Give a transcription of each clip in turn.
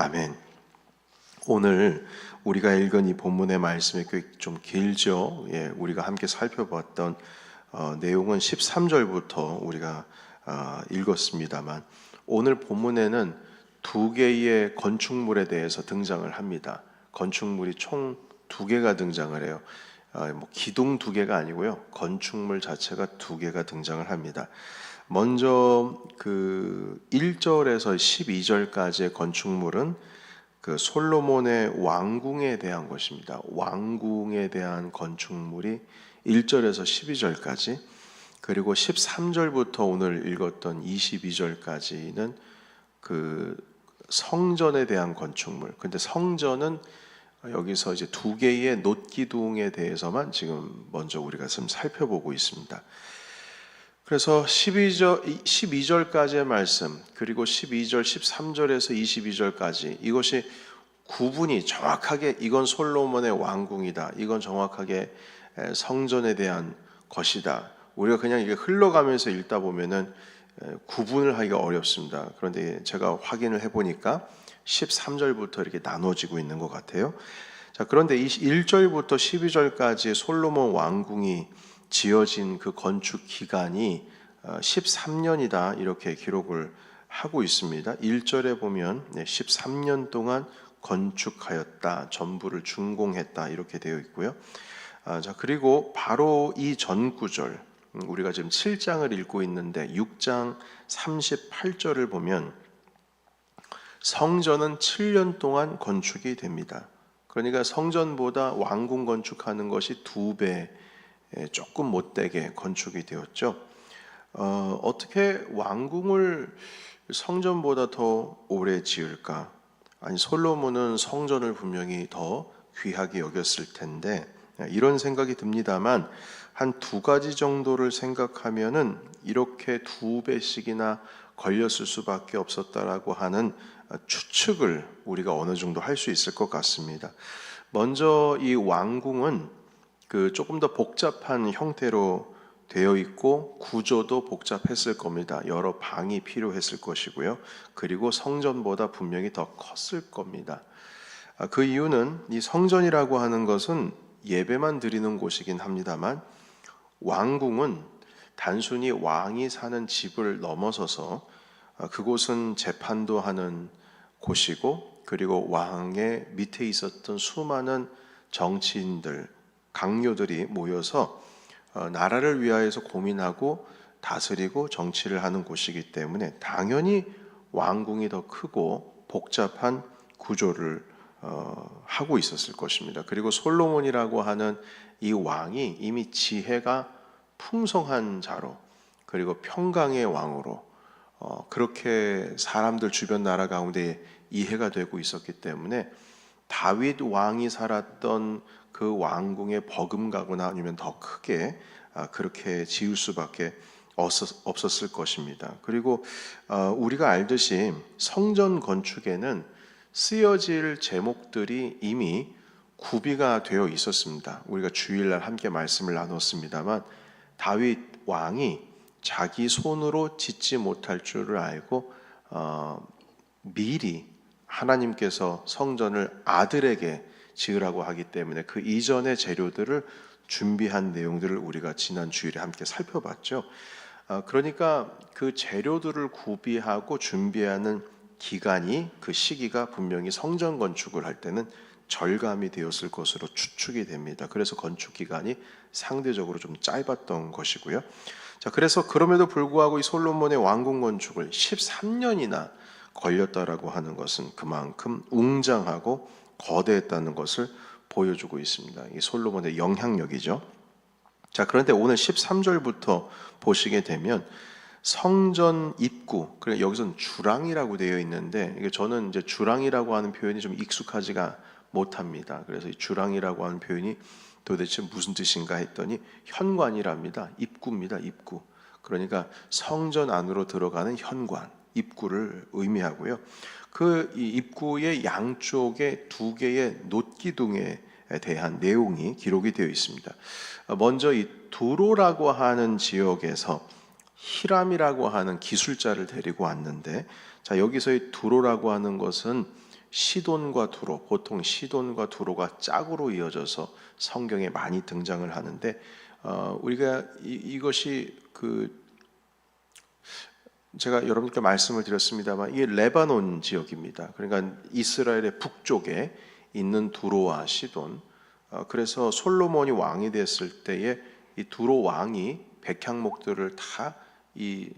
아멘. 오늘 우리가 읽은 이 본문의 말씀이 꽤좀 길죠. 예, 우리가 함께 살펴봤던 어, 내용은 13절부터 우리가 어, 읽었습니다만 오늘 본문에는 두 개의 건축물에 대해서 등장을 합니다. 건축물이 총 두 개가 등장을 해요. 어, 뭐 기둥 두 개가 아니고요. 건축물 자체가 두 개가 등장을 합니다. 먼저 그 1절에서 12절까지의 건축물은 그 솔로몬의 왕궁에 대한 것입니다. 왕궁에 대한 건축물이 1절에서 12절까지 그리고 13절부터 오늘 읽었던 22절까지는 그 성전에 대한 건축물. 근데 성전은 여기서 이제 두 개의 놋기둥에 대해서만 지금 먼저 우리가 지금 살펴보고 있습니다. 그래서 12절, 12절까지의 말씀, 그리고 12절, 13절에서 22절까지 이것이 구분이 정확하게 이건 솔로몬의 왕궁이다. 이건 정확하게 성전에 대한 것이다. 우리가 그냥 이게 흘러가면서 읽다 보면은 구분을 하기가 어렵습니다. 그런데 제가 확인을 해보니까 13절부터 이렇게 나눠지고 있는 것 같아요. 자, 그런데 1절부터 12절까지 솔로몬 왕궁이 지어진 그 건축 기간이 13년이다 이렇게 기록을 하고 있습니다. 1절에 보면 13년 동안 건축하였다, 전부를 준공했다 이렇게 되어 있고요. 아, 자 그리고 바로 이 전 구절 음, 우리가 지금 7장을 읽고 있는데 6장 38절을 보면 성전은 7년 동안 건축이 됩니다. 그러니까 성전보다 왕궁 건축하는 것이 두 배 조금 못되게 건축이 되었죠. 어, 어떻게 왕궁을 성전보다 더 오래 지을까? 아니 솔로몬은 성전을 분명히 더 귀하게 여겼을 텐데 이런 생각이 듭니다만 한 두 가지 정도를 생각하면은 이렇게 두 배씩이나 걸렸을 수밖에 없었다라고 하는 추측을 우리가 어느 정도 할 수 있을 것 같습니다. 먼저 이 왕궁은 그 조금 더 복잡한 형태로 되어 있고 구조도 복잡했을 겁니다. 여러 방이 필요했을 것이고요. 그리고 성전보다 분명히 더 컸을 겁니다. 아, 그 이유는 이 성전이라고 하는 것은 예배만 드리는 곳이긴 합니다만 왕궁은 단순히 왕이 사는 집을 넘어서서 아, 그곳은 재판도 하는 곳이고 그리고 왕의 밑에 있었던 수많은 정치인들, 강요들이 모여서 어, 나라를 위하여서 고민하고 다스리고 정치를 하는 곳이기 때문에 당연히 왕궁이 더 크고 복잡한 구조를 어, 하고 있었을 것입니다. 그리고 솔로몬이라고 하는 이 왕이 이미 지혜가 풍성한 자로 그리고 평강의 왕으로 어, 그렇게 사람들 주변 나라 가운데 이해가 되고 있었기 때문에 다윗 왕이 살았던 그 왕궁에 버금가거나 아니면 더 크게 아, 그렇게 지을 수밖에 없었을 것입니다. 그리고 어, 우리가 알듯이 성전 건축에는 쓰여질 제목들이 이미 구비가 되어 있었습니다. 우리가 주일날 함께 말씀을 나눴습니다만 다윗 왕이 자기 손으로 짓지 못할 줄을 알고 어, 미리 하나님께서 성전을 아들에게 지으라고 하기 때문에 그 이전의 재료들을 준비한 내용들을 우리가 지난 주일에 함께 살펴봤죠. 아, 그러니까 그 재료들을 구비하고 준비하는 기간이 그 시기가 분명히 성전 건축을 할 때는 절감이 되었을 것으로 추측이 됩니다. 그래서 건축 기간이 상대적으로 좀 짧았던 것이고요. 자, 그래서 그럼에도 불구하고 이 솔로몬의 왕궁 건축을 13년이나 걸렸다라고 하는 것은 그만큼 웅장하고 거대했다는 것을 보여주고 있습니다. 이 솔로몬의 영향력이죠. 자, 그런데 오늘 13절부터 보시게 되면 성전 입구, 그래 여기서는 주랑이라고 되어 있는데 이게 저는 이제 주랑이라고 하는 표현이 좀 익숙하지가 못합니다. 그래서 이 주랑이라고 하는 표현이 도대체 무슨 뜻인가 했더니 현관이랍니다. 입구입니다. 입구. 그러니까 성전 안으로 들어가는 현관, 입구를 의미하고요. 그 입구의 양쪽에 두 개의 놋기둥에 대한 내용이 기록이 되어 있습니다. 먼저 이 두로라고 하는 지역에서 히람이라고 하는 기술자를 데리고 왔는데 자 여기서의 두로라고 하는 것은 시돈과 두로 보통 시돈과 두로가 짝으로 이어져서 성경에 많이 등장을 하는데 어, 우리가 이, 이것이 그 제가 여러분께 말씀을 드렸습니다만 이게 레바논 지역입니다. 그러니까 이스라엘의 북쪽에 있는 두로와 시돈. 어, 그래서 솔로몬이 왕이 됐을 때에 이 두로 왕이 백향목들을 다 이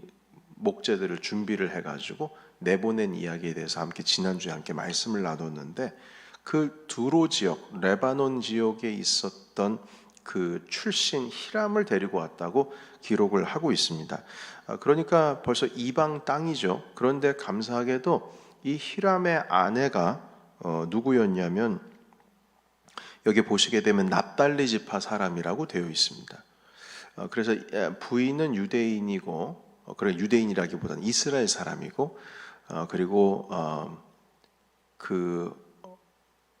목재들을 준비를 해가지고 내보낸 이야기에 대해서 함께 지난주에 함께 말씀을 나눴는데 그 두로 지역 레바논 지역에 있었던 그 출신 히람을 데리고 왔다고 기록을 하고 있습니다. 아, 그러니까 벌써 이방 땅이죠. 그런데 감사하게도 이 히람의 아내가 어, 누구였냐면 여기 보시게 되면 납달리 지파 사람이라고 되어 있습니다. 어, 그래서 예, 부인은 유대인이고 어, 그래 유대인이라기보다는 이스라엘 사람이고 어, 그리고 어, 그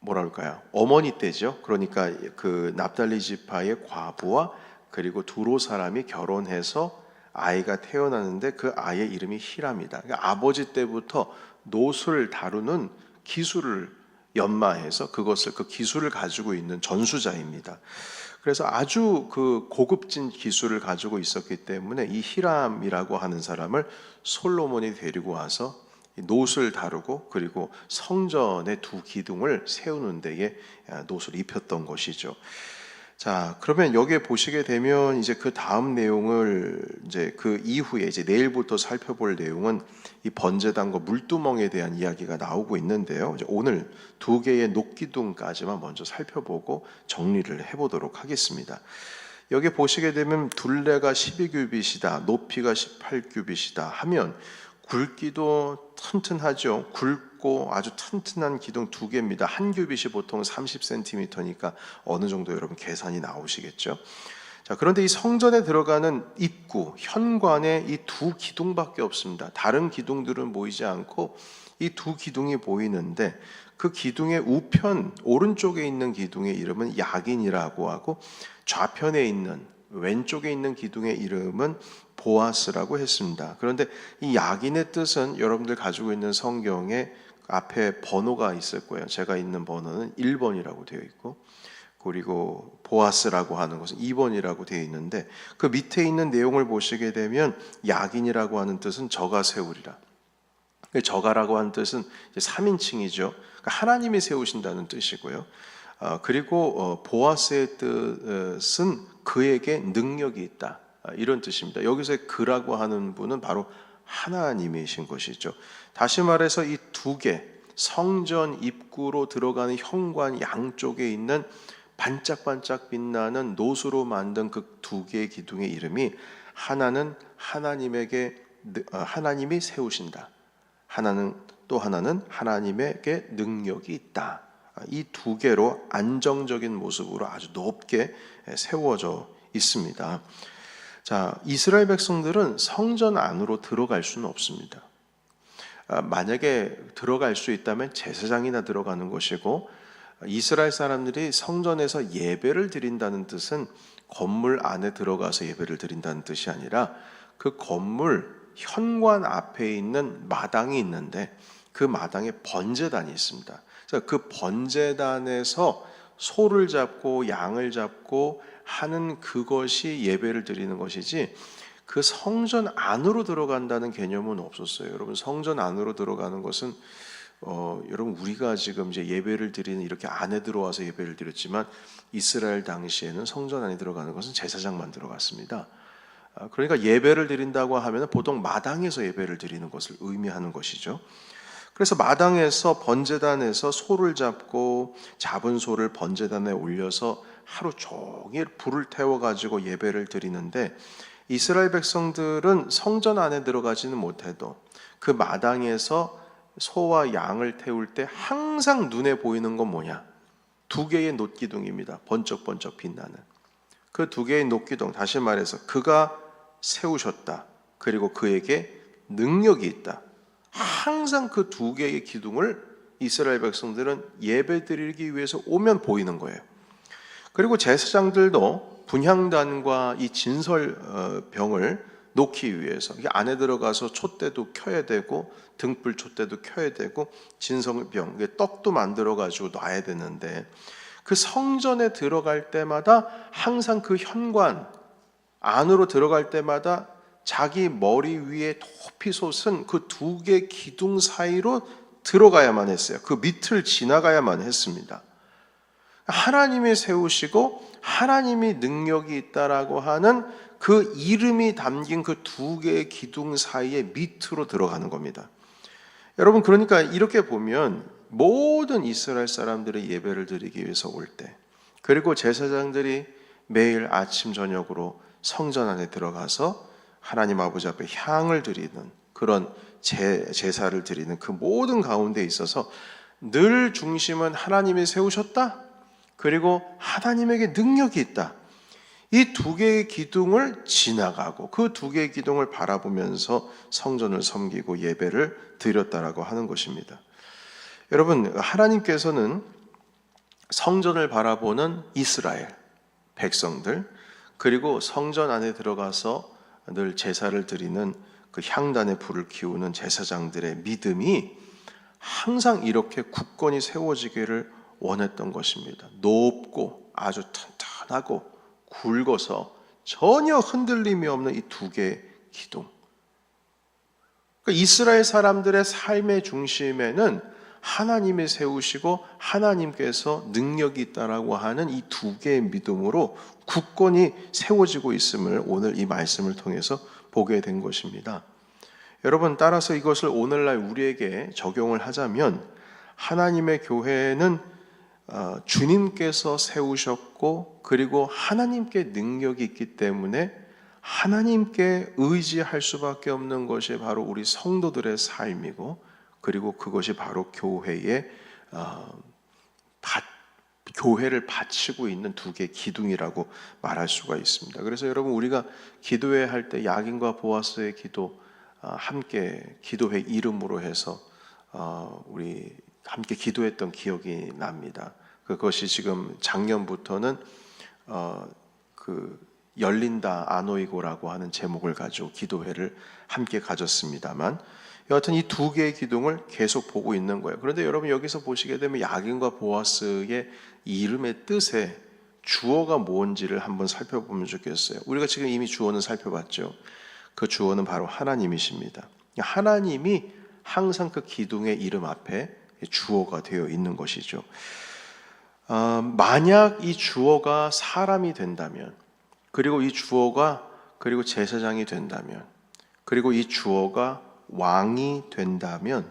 뭐랄까요 어머니 때죠. 그러니까 그 납달리 지파의 과부와 그리고 두로 사람이 결혼해서 아이가 태어나는데 그 아이의 이름이 히람이다. 그러니까 아버지 때부터 노술 다루는 기술을 연마해서 그것을 그 기술을 가지고 있는 전수자입니다. 그래서 아주 그 고급진 기술을 가지고 있었기 때문에 이 히람이라고 하는 사람을 솔로몬이 데리고 와서 이 노를 다루고 그리고 성전의 두 기둥을 세우는 데에 노를 입혔던 것이죠. 자, 그러면 여기에 보시게 되면 이제 그 다음 내용을 이제 그 이후에 이제 내일부터 살펴볼 내용은 이 번제단과 물두멍에 대한 이야기가 나오고 있는데요. 이제 오늘 두 개의 녹기둥까지만 먼저 살펴보고 정리를 해보도록 하겠습니다. 여기 보시게 되면 둘레가 12규빗이다, 높이가 18규빗이다 하면 굵기도 튼튼하죠. 굵고 아주 튼튼한 기둥 두 개입니다. 한 규빗이 보통 30cm니까 어느 정도 여러분 계산이 나오시겠죠. 자, 그런데 이 성전에 들어가는 입구, 현관에 이 두 기둥밖에 없습니다. 다른 기둥들은 보이지 않고 이 두 기둥이 보이는데 그 기둥의 우편 오른쪽에 있는 기둥의 이름은 야긴이라고 하고 좌편에 있는 왼쪽에 있는 기둥의 이름은 보아스라고 했습니다. 그런데 이 야긴의 뜻은 여러분들 가지고 있는 성경에 앞에 번호가 있을 거예요. 제가 있는 번호는 1번이라고 되어 있고 그리고 보아스라고 하는 것은 2번이라고 되어 있는데 그 밑에 있는 내용을 보시게 되면 야긴이라고 하는 뜻은 저가 세우리라. 저가라고 하는 뜻은 3인칭이죠. 그러니까 하나님이 세우신다는 뜻이고요. 어, 그리고 어, 보아스의 뜻은 그에게 능력이 있다. 아, 이런 뜻입니다. 여기서 그라고 하는 분은 바로 하나님이신 것이죠. 다시 말해서 이 두 개, 성전 입구로 들어가는 현관 양쪽에 있는 반짝반짝 빛나는 노수로 만든 그 두 개의 기둥의 이름이 하나는 하나님에게 어, 하나님이 세우신다. 하나는 또 하나는 하나님에게 능력이 있다. 이 두 개로 안정적인 모습으로 아주 높게 세워져 있습니다. 자, 이스라엘 백성들은 성전 안으로 들어갈 수는 없습니다. 아, 만약에 들어갈 수 있다면 제사장이나 들어가는 것이고 이스라엘 사람들이 성전에서 예배를 드린다는 뜻은 건물 안에 들어가서 예배를 드린다는 뜻이 아니라 그 건물 현관 앞에 있는 마당이 있는데 그 마당에 번제단이 있습니다. 그래서 그 번제단에서 소를 잡고 양을 잡고 하는 그것이 예배를 드리는 것이지 그 성전 안으로 들어간다는 개념은 없었어요. 여러분 성전 안으로 들어가는 것은 어, 여러분 우리가 지금 이제 예배를 드리는 이렇게 안에 들어와서 예배를 드렸지만 이스라엘 당시에는 성전 안에 들어가는 것은 제사장만 들어갔습니다. 아, 그러니까 예배를 드린다고 하면 보통 마당에서 예배를 드리는 것을 의미하는 것이죠. 그래서 마당에서 번제단에서 소를 잡고 잡은 소를 번제단에 올려서 하루 종일 불을 태워 가지고 예배를 드리는데 이스라엘 백성들은 성전 안에 들어가지는 못해도 그 마당에서 소와 양을 태울 때 항상 눈에 보이는 건 뭐냐? 두 개의 놋기둥입니다. 번쩍번쩍 빛나는. 그 두 개의 놋기둥, 다시 말해서 그가 세우셨다. 그리고 그에게 능력이 있다. 항상 그 두 개의 기둥을 이스라엘 백성들은 예배 드리기 위해서 오면 보이는 거예요. 그리고 제사장들도 분향단과 이 진설병을 놓기 위해서 안에 들어가서 촛대도 켜야 되고 등불 촛대도 켜야 되고 이게 떡도 만들어 가지고 놔야 되는데 그 성전에 들어갈 때마다 항상 그 현관 안으로 들어갈 때마다 자기 머리 위에 솟은 그 두 개 기둥 사이로 들어가야만 했어요. 그 밑을 지나가야만 했습니다. 하나님이 세우시고 하나님이 능력이 있다라고 하는 그 이름이 담긴 그 두 개의 기둥 사이에 밑으로 들어가는 겁니다. 여러분 그러니까 이렇게 보면 모든 이스라엘 사람들의 예배를 드리기 위해서 올 때, 그리고 제사장들이 매일 아침 저녁으로 성전 안에 들어가서 하나님 아버지 앞에 향을 드리는 그런 제, 제사를 드리는 그 모든 가운데 있어서 늘 중심은 하나님이 세우셨다. 그리고 하나님에게 능력이 있다. 이 두 개의 기둥을 지나가고 그 두 개의 기둥을 바라보면서 성전을 섬기고 예배를 드렸다라고 하는 것입니다. 여러분, 하나님께서는 성전을 바라보는 이스라엘 백성들 그리고 성전 안에 들어가서 늘 제사를 드리는 그 향단의 불을 키우는 제사장들의 믿음이 항상 이렇게 굳건히 세워지기를 원했던 것입니다. 높고 아주 튼튼하고 굵어서 전혀 흔들림이 없는 이 두 개의 기둥. 그러니까 이스라엘 사람들의 삶의 중심에는 하나님이 세우시고 하나님께서 능력이 있다라고 하는 이 두 개의 믿음으로 굳건히 세워지고 있음을 오늘 이 말씀을 통해서 보게 된 것입니다. 여러분 따라서 이것을 오늘날 우리에게 적용을 하자면 하나님의 교회는 어, 주님께서 세우셨고 그리고 하나님께 능력이 있기 때문에 하나님께 의지할 수밖에 없는 것이 바로 우리 성도들의 삶이고 그리고 그것이 바로 교회의 어, 바, 교회를 바치고 있는 두 개의 기둥이라고 말할 수가 있습니다. 그래서 여러분 우리가 기도회 할 때 야긴과 보아스의 기도 어, 함께 기도회 이름으로 해서 어, 우리 함께 기도했던 기억이 납니다. 그것이 지금 작년부터는 어, 그 열린다 아노이고라고 하는 제목을 가지고 기도회를 함께 가졌습니다만 여하튼 이 두 개의 기둥을 계속 보고 있는 거예요. 그런데 여러분 여기서 보시게 되면 야긴과 보아스의 이름의 뜻에 주어가 뭔지를 한번 살펴보면 좋겠어요. 우리가 지금 이미 주어는 살펴봤죠. 그 주어는 바로 하나님이십니다. 하나님이 항상 그 기둥의 이름 앞에 주어가 되어 있는 것이죠. 어, 만약 이 주어가 사람이 된다면, 그리고 이 주어가 그리고 제사장이 된다면, 그리고 이 주어가 왕이 된다면,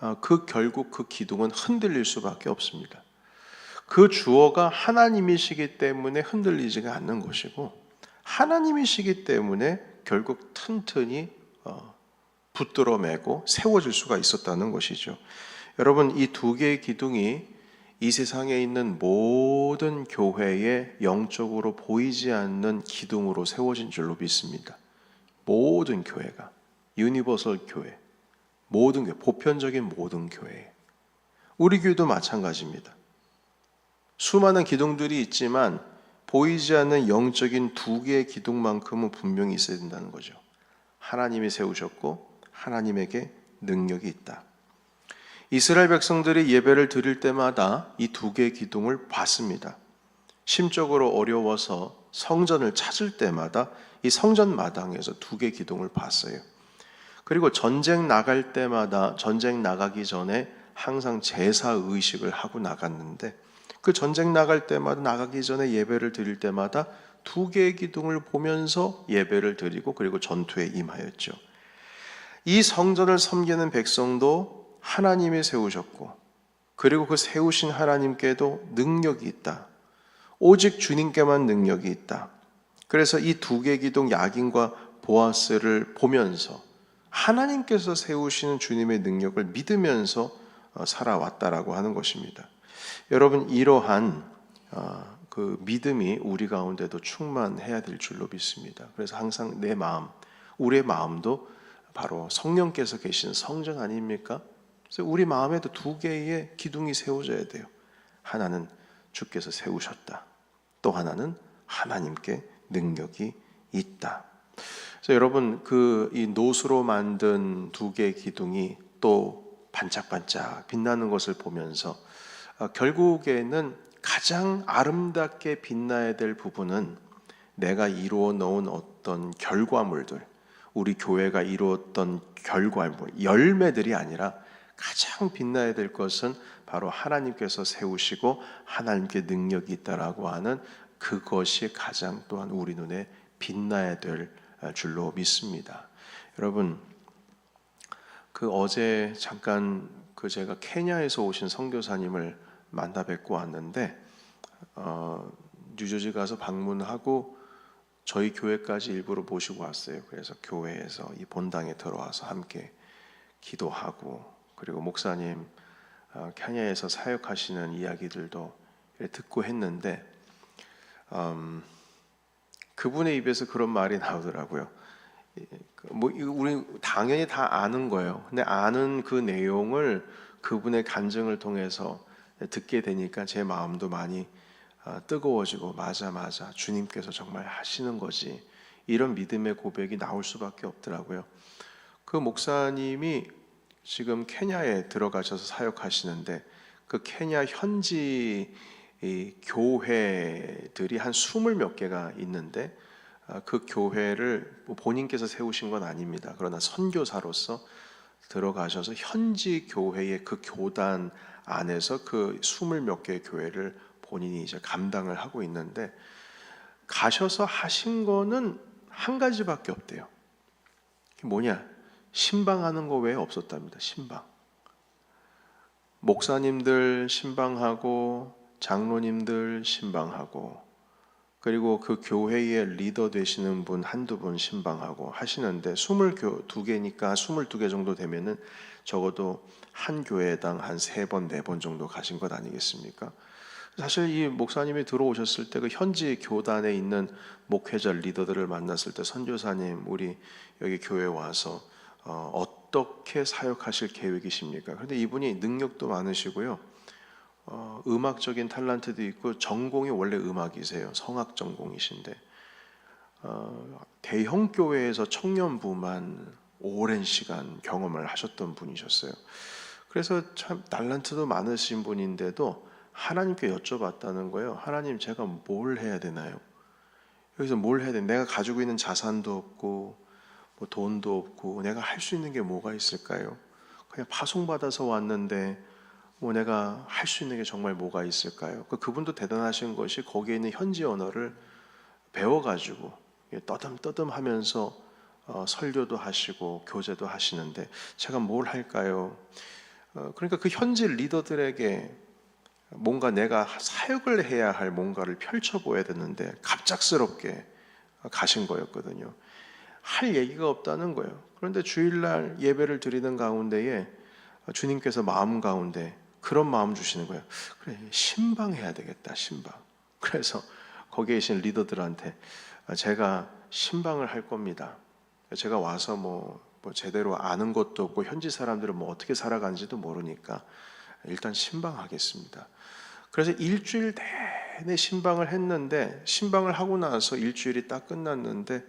어, 그 결국 그 기둥은 흔들릴 수밖에 없습니다. 그 주어가 하나님이시기 때문에 흔들리지가 않는 것이고, 하나님이시기 때문에 결국 튼튼히 어, 붙들어 매고 세워질 수가 있었다는 것이죠. 여러분 이 두 개의 기둥이 이 세상에 있는 모든 교회에 영적으로 보이지 않는 기둥으로 세워진 줄로 믿습니다. 모든 교회가 유니버설 교회, 모든 교회, 보편적인 모든 교회. 우리 교회도 마찬가지입니다. 수많은 기둥들이 있지만 보이지 않는 영적인 두 개의 기둥만큼은 분명히 있어야 된다는 거죠. 하나님이 세우셨고 하나님에게 능력이 있다. 이스라엘 백성들이 예배를 드릴 때마다 이 두 개의 기둥을 봤습니다. 심적으로 어려워서 성전을 찾을 때마다 이 성전 마당에서 두 개의 기둥을 봤어요. 그리고 전쟁 나갈 때마다 전쟁 나가기 전에 항상 제사 의식을 하고 나갔는데 그 전쟁 나갈 때마다 나가기 전에 예배를 드릴 때마다 두 개의 기둥을 보면서 예배를 드리고 그리고 전투에 임하였죠. 이 성전을 섬기는 백성도 하나님이 세우셨고 그리고 그 세우신 하나님께도 능력이 있다. 오직 주님께만 능력이 있다. 그래서 이 두 개 기둥 야긴과 보아스를 보면서 하나님께서 세우시는 주님의 능력을 믿으면서 어, 살아왔다라고 하는 것입니다. 여러분 이러한 어, 그 믿음이 우리 가운데도 충만해야 될 줄로 믿습니다. 그래서 항상 내 마음, 우리의 마음도 바로 성령께서 계신 성전 아닙니까? 그래서 우리 마음에도 두 개의 기둥이 세워져야 돼요. 하나는 주께서 세우셨다. 또 하나는 하나님께 능력이 있다. 그래서 여러분 그 이 노수로 만든 두 개의 기둥이 또 반짝반짝 빛나는 것을 보면서 어, 결국에는 가장 아름답게 빛나야 될 부분은 내가 이루어 놓은 어떤 결과물들, 우리 교회가 이루었던 결과물, 열매들이 아니라 가장 빛나야 될 것은 바로 하나님께서 세우시고 하나님께 능력이 있다라고 하는 그것이 가장 또한 우리 눈에 빛나야 될 줄로 믿습니다. 여러분 그 어제 잠깐 그 제가 케냐에서 오신 선교사님을 만나 뵙고 왔는데 어, 뉴저지 가서 방문하고 저희 교회까지 일부러 모시고 왔어요. 그래서 교회에서 이 본당에 들어와서 함께 기도하고 그리고 목사님 어, 케냐에서 사역하시는 이야기들도 듣고 했는데 음, 그분의 입에서 그런 말이 나오더라고요. 그뭐 우리 당연히 다 아는 거예요. 근데 아는 그 내용을 그분의 간증을 통해서 듣게 되니까 제 마음도 많이 아, 뜨거워지고 맞아 맞아 주님께서 정말 하시는 거지 이런 믿음의 고백이 나올 수밖에 없더라고요. 그 목사님이 지금 케냐에 들어가셔서 사역하시는데 그 케냐 현지 이 교회들이 한 스물 몇 개가 있는데 아, 그 교회를 뭐 본인께서 세우신 건 아닙니다. 그러나 선교사로서 들어가셔서 현지 교회의 그 교단 안에서 그 스물 몇 개의 교회를 본인이 이제 감당을 하고 있는데 가셔서 하신 거는 한 가지밖에 없대요. 뭐냐? 신방하는 거 외에 없었답니다. 신방. 목사님들 신방하고 장로님들 신방하고 그리고 그 교회의 리더 되시는 분 한두 분 신방하고 하시는데 22개니까 22개 정도 되면은 적어도 한 교회당 한 세 번, 네 번 정도 가신 것 아니겠습니까? 사실 이 목사님이 들어오셨을 때 그 현지 교단에 있는 목회자 리더들을 만났을 때 선교사님 우리 여기 교회 와서 어, 어떻게 사역하실 계획이십니까? 그런데 이분이 능력도 많으시고요. 어, 음악적인 탤런트도 있고 전공이 원래 음악이세요. 성악 전공이신데 어, 대형 교회에서 청년부만 오랜 시간 경험을 하셨던 분이셨어요. 그래서 참 탤런트도 많으신 분인데도 하나님께 여쭤봤다는 거예요. 하나님 제가 뭘 해야 되나요? 여기서 뭘 해야 돼? 내가 가지고 있는 자산도 없고 뭐 돈도 없고 내가 할 수 있는 게 뭐가 있을까요? 그냥 파송받아서 왔는데 뭐 내가 할 수 있는 게 정말 뭐가 있을까요? 그 그분도 대단하신 것이 거기에 있는 현지 언어를 배워가지고 떠듬떠듬 하면서 어, 설교도 하시고 교제도 하시는데 제가 뭘 할까요? 어, 그러니까 그 현지 리더들에게 뭔가 내가 사역을 해야 할 뭔가를 펼쳐 보여야 되는데 갑작스럽게 가신 거였거든요. 할 얘기가 없다는 거예요. 그런데 주일날 예배를 드리는 가운데에 주님께서 마음 가운데 그런 마음 주시는 거예요. 그래 신방해야 되겠다 신방. 그래서 거기에 계신 리더들한테 제가 신방을 할 겁니다. 제가 와서 뭐, 뭐 제대로 아는 것도 없고 현지 사람들은 뭐 어떻게 살아가는지도 모르니까 일단 신방하겠습니다. 그래서 일주일 내내 신방을 했는데 신방을 하고 나서 일주일이 딱 끝났는데 어,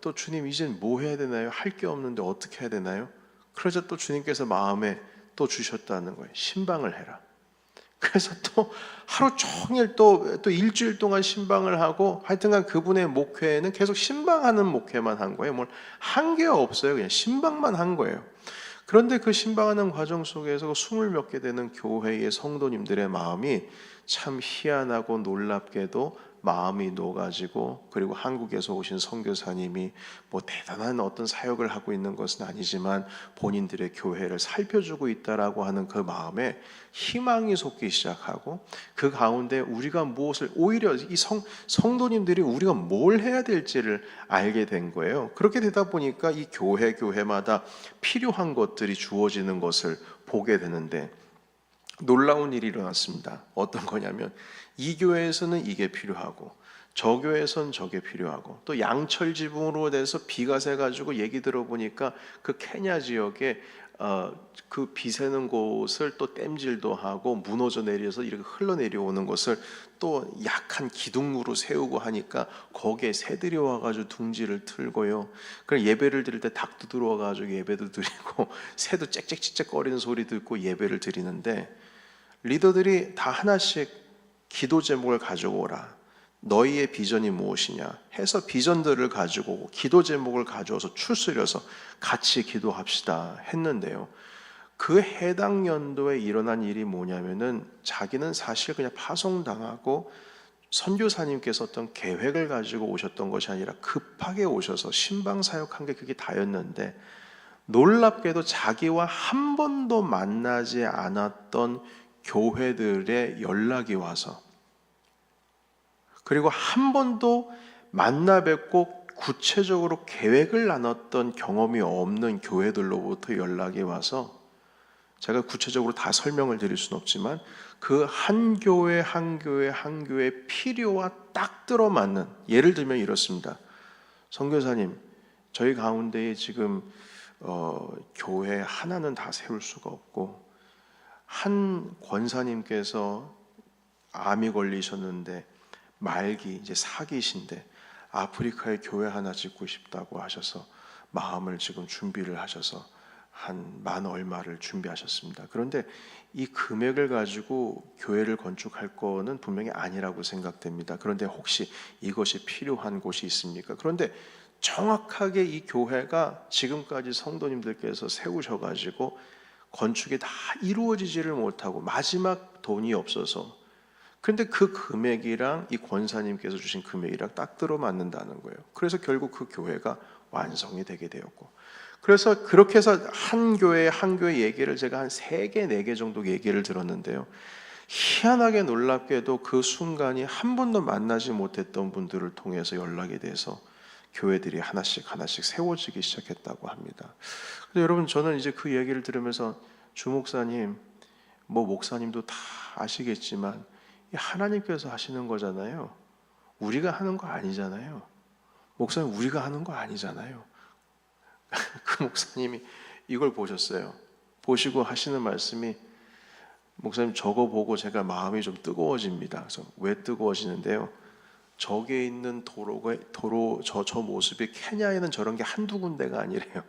또 주님 이젠 뭐 해야 되나요? 할 게 없는데 어떻게 해야 되나요? 그러자 또 주님께서 마음에 또 주셨다는 거예요. 신방을 해라. 그래서 또 하루 종일 또, 또 일주일 동안 신방을 하고 하여튼간 그분의 목회는 계속 신방하는 목회만 한 거예요. 뭘 한 게 없어요. 그냥 신방만 한 거예요. 그런데 그 신방하는 과정 속에서 그 스물 몇 개 되는 교회의 성도님들의 마음이 참 희한하고 놀랍게도 마음이 녹아지고 그리고 한국에서 오신 선교사님이 뭐 대단한 어떤 사역을 하고 있는 것은 아니지만 본인들의 교회를 살펴주고 있다라고 하는 그 마음에 희망이 솟기 시작하고 그 가운데 우리가 무엇을 오히려 이 성, 성도님들이 우리가 뭘 해야 될지를 알게 된 거예요. 그렇게 되다 보니까 이 교회 교회마다 필요한 것들이 주어지는 것을 보게 되는데 놀라운 일이 일어났습니다. 어떤 거냐면 이 교회에서는 이게 필요하고 저 교회에선 저게 필요하고 또 양철 지붕으로 돼서 비가 새 가지고 얘기 들어보니까 그 케냐 지역에 어, 그 비새는 곳을 또 땜질도 하고 무너져 내려서 이렇게 흘러내려오는 것을 또 약한 기둥으로 세우고 하니까 거기에 새들이 와가지고 둥지를 틀고요. 그럼 예배를 드릴 때 닭도 들어와가지고 예배도 드리고 새도 짹짹짹짹 거리는 소리 듣고 예배를 드리는데 리더들이 다 하나씩 기도 제목을 가지고 오라. 너희의 비전이 무엇이냐 해서 비전들을 가지고 기도 제목을 가져와서 추스려서 같이 기도합시다 했는데요. 그 해당 연도에 일어난 일이 뭐냐면은 자기는 사실 그냥 파송당하고 선교사님께서 어떤 계획을 가지고 오셨던 것이 아니라 급하게 오셔서 신방 사역한 게 그게 다였는데 놀랍게도 자기와 한 번도 만나지 않았던 교회들의 연락이 와서 그리고 한 번도 만나 뵙고 구체적으로 계획을 나눴던 경험이 없는 교회들로부터 연락이 와서 제가 구체적으로 다 설명을 드릴 수는 없지만 그 한 교회 한 교회 한 교회 필요와 딱 들어맞는 예를 들면 이렇습니다. 선교사님, 저희 가운데에 지금 어, 교회 하나는 다 세울 수가 없고 한 권사님께서 암이 걸리셨는데 말기 이제 사기신데 아프리카에 교회 하나 짓고 싶다고 하셔서 마음을 지금 준비를 하셔서 한 만 얼마를 준비하셨습니다. 그런데 이 금액을 가지고 교회를 건축할 거는 분명히 아니라고 생각됩니다. 그런데 혹시 이것이 필요한 곳이 있습니까? 그런데 정확하게 이 교회가 지금까지 성도님들께서 세우셔 가지고 건축이 다 이루어지지를 못하고 마지막 돈이 없어서 근데 그 금액이랑 이 권사님께서 주신 금액이랑 딱 들어맞는다는 거예요. 그래서 결국 그 교회가 완성이 되게 되었고. 그래서 그렇게 해서 한 교회 한 교회 얘기를 제가 한 세 개, 네 개 정도 얘기를 들었는데요. 희한하게 놀랍게도 그 순간이 한 번도 만나지 못했던 분들을 통해서 연락이 돼서 교회들이 하나씩 하나씩 세워지기 시작했다고 합니다. 근데 여러분 저는 이제 그 얘기를 들으면서 주 목사님, 뭐 목사님도 다 아시겠지만 하나님께서 하시는 거잖아요. 우리가 하는 거 아니잖아요. 목사님 우리가 하는 거 아니잖아요. 그 목사님이 이걸 보셨어요. 보시고 하시는 말씀이 목사님 저거 보고 제가 마음이 좀 뜨거워집니다. 그래서 왜 뜨거워지는데요? 저기에 있는 도로가 도로 저 저 모습이 케냐에는 저런 게 한두 군데가 아니래요.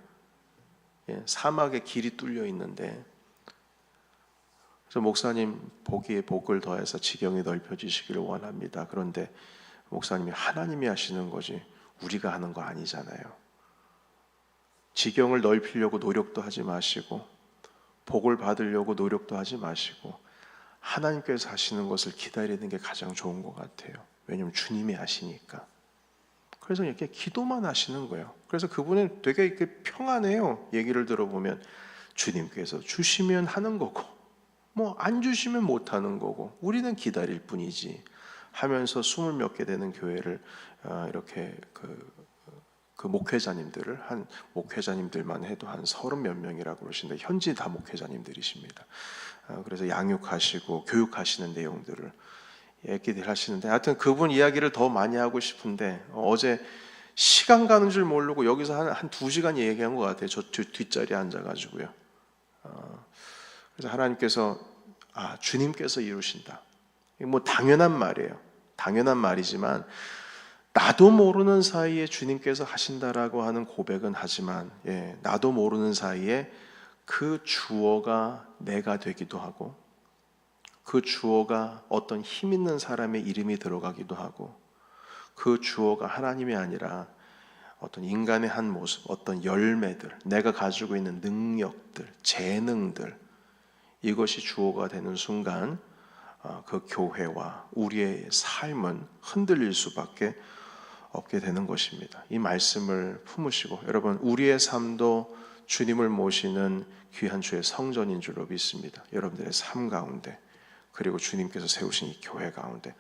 예, 사막에 길이 뚫려 있는데 그래서 목사님 보기에 복을 더해서 지경이 넓혀지시기를 원합니다. 그런데 목사님이 하나님이 하시는 거지 우리가 하는 거 아니잖아요. 지경을 넓히려고 노력도 하지 마시고 복을 받으려고 노력도 하지 마시고 하나님께서 하시는 것을 기다리는 게 가장 좋은 것 같아요. 왜냐하면 주님이 하시니까. 그래서 이렇게 기도만 하시는 거예요. 그래서 그분은 되게 이렇게 평안해요. 얘기를 들어보면 주님께서 주시면 하는 거고, 뭐 안 주시면 못 하는 거고, 우리는 기다릴 뿐이지. 하면서 스물 몇 개 되는 교회를 어, 이렇게 그, 그 목회자님들을 한 목회자님들만 해도 한 서른 몇 명이라고 그러시는데 현지 다 목회자님들이십니다. 어, 그래서 양육하시고 교육하시는 내용들을 얘기들 하시는데 하여튼 그분 이야기를 더 많이 하고 싶은데 어제 시간 가는 줄 모르고 여기서 한, 한 두 시간 얘기한 것 같아요. 저 뒤, 뒷자리에 앉아가지고요. 어, 그래서 하나님께서 아 주님께서 이루신다. 뭐 당연한 말이에요. 당연한 말이지만 나도 모르는 사이에 주님께서 하신다라고 하는 고백은 하지만 예, 나도 모르는 사이에 그 주어가 내가 되기도 하고 그 주어가 어떤 힘 있는 사람의 이름이 들어가기도 하고 그 주어가 하나님이 아니라 어떤 인간의 한 모습, 어떤 열매들, 내가 가지고 있는 능력들, 재능들 이것이 주어가 되는 순간 어, 그 교회와 우리의 삶은 흔들릴 수밖에 없게 되는 것입니다. 이 말씀을 품으시고 여러분 우리의 삶도 주님을 모시는 귀한 주의 성전인 줄로 믿습니다. 여러분들의 삶 가운데 그리고 주님께서 세우신 이 교회 가운데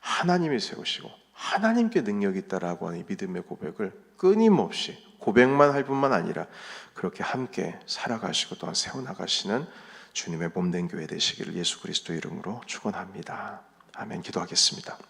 하나님이 세우시고 하나님께 능력이 있다라고 하는 이 믿음의 고백을 끊임없이 고백만 할 뿐만 아니라 그렇게 함께 살아가시고 또한 세워나가시는 주님의 몸된 교회 되시기를 예수 그리스도 이름으로 축원합니다. 아멘. 기도하겠습니다.